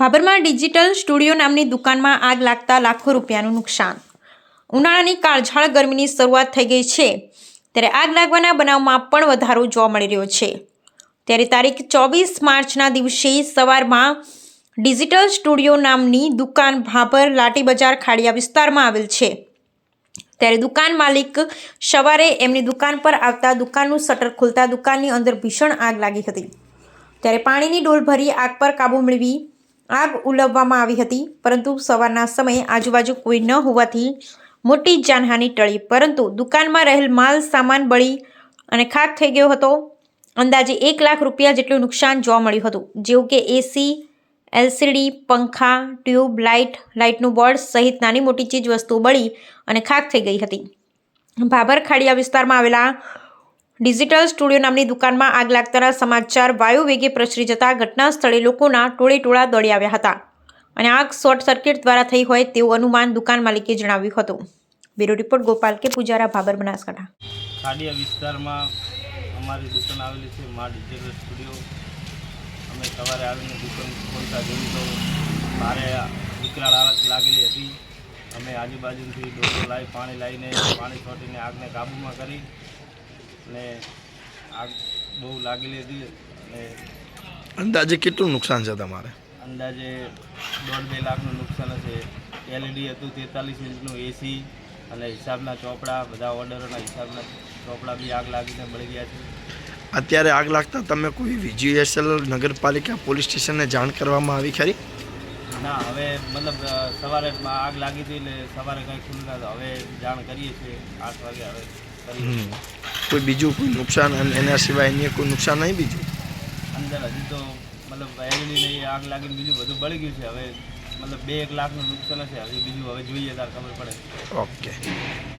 ભાભરમાં digital studio નામની દુકાનમાં આગ લાગતા લાખો રૂપિયાનું નુકસાન. ઉનાળાની કાળઝાળ ગરમીની શરૂઆત થઈ ગઈ છે. ત્યારે આગ લાગવાના બનાવમાં પણ વધારો જોવા મળી રહ્યો છે. ત્યારે તારીખ ચોવીસ માર્ચના દિવસે સવારમાં ડિજિટલ સ્ટુડિયો નામની દુકાન ભાભર લાટી બજાર ખાડિયા વિસ્તારમાં આવેલ છે. ત્યારે દુકાન માલિક સવારે એમની દુકાન પર આવતા દુકાનનું શટર ખુલતા દુકાનની અંદર ભીષણ આગ લાગી હતી. ત્યારે પાણીની ડોલ ભરી આગ પર કાબૂ મેળવી આગ ઉલવવામાં આવી હતી, પરંતુ સવારના સમયે આજુબાજુ કોઈ ન હોવાથી મોટી જાનહાનિ ટળી. પરંતુ દુકાનમાં રહેલ માલ, સામાન, બળી અને ખાક થઈ ગયો હતો. અંદાજે એક લાખ રૂપિયા જેટલું નુકસાન જોવા મળ્યું હતું. જેવું કે એસી એલસીડી પંખા, ટ્યુબ, લાઇટ, લાઇટનું બોર્ડ સહિત નાની મોટી ચીજ વસ્તુઓ બળી અને ખાક થઈ ગઈ હતી. ભાભર ખાડિયા વિસ્તારમાં આવેલા ડિજિટલ સ્ટુડિયો નામની દુકાનમાં આગ લાગતાના સમાચાર વાયુ વેગે પ્રસરી જતા ઘટના સ્થળે લોકોના ટોળે ટોળા દોડી આવ્યા હતા. અને આગ શોર્ટ સર્કિટ દ્વારા થઈ હોય તેવું અનુમાન દુકાન માલિકે જણાવ્યું હતું. બ્યુરો રિપોર્ટ, ગોપાલ કે પૂજારા, ભાભર, બનાસકાંઠા. ખાડિયા વિસ્તારમાં અમારી દુકાન આવેલી છે, મા ડિજિટલ સ્ટુડિયો. અમે સવારે આવીને દુકાન ખોલતા જોયું તો મારે વિકરાળ આગ લાગેલી હતી. અમે આજુબાજુથી ડોકો લાવી પાણી લાવીને પાણી છોટીને આગને કાબૂમાં કરી અને આગ બહુ લાગેલી હતી અને અંદાજે કેટલું નુકસાન છે તમારે? અંદાજે દોઢ બે લાખનું નુકસાન હશે. એલઈડી હતું તેતાલીસ ઇંચનું એસી અને હિસાબના ચોપડા બધા ઓર્ડરોના હિસાબના ચોપડા બી આગ લાગીને બળી ગયા છે. અત્યારે આગ લાગતા તમે કોઈ વિજીએસએલ નગરપાલિકા પોલીસ સ્ટેશનને જાણ કરવામાં આવી ખરી? ના હવે મતલબ સવારે આગ લાગી હતી એટલે સવારે કંઈ ખુલ્લું ના હવે જાણ કરીએ છીએ આઠ વાગે હવે. કોઈ બીજું કોઈ નુકસાન અને એના સિવાય અન્ય કોઈ નુકસાન નહીં બીજું? અંદર હજી તો મતલબ એલઈડી ને આગ લાગીને બીજું બધું બળી ગયું છે. હવે મતલબ બે એક લાખનું નુકસાન હશે. હજી બીજું હવે જોઈએ ત્યારે ખબર પડે. ઓકે.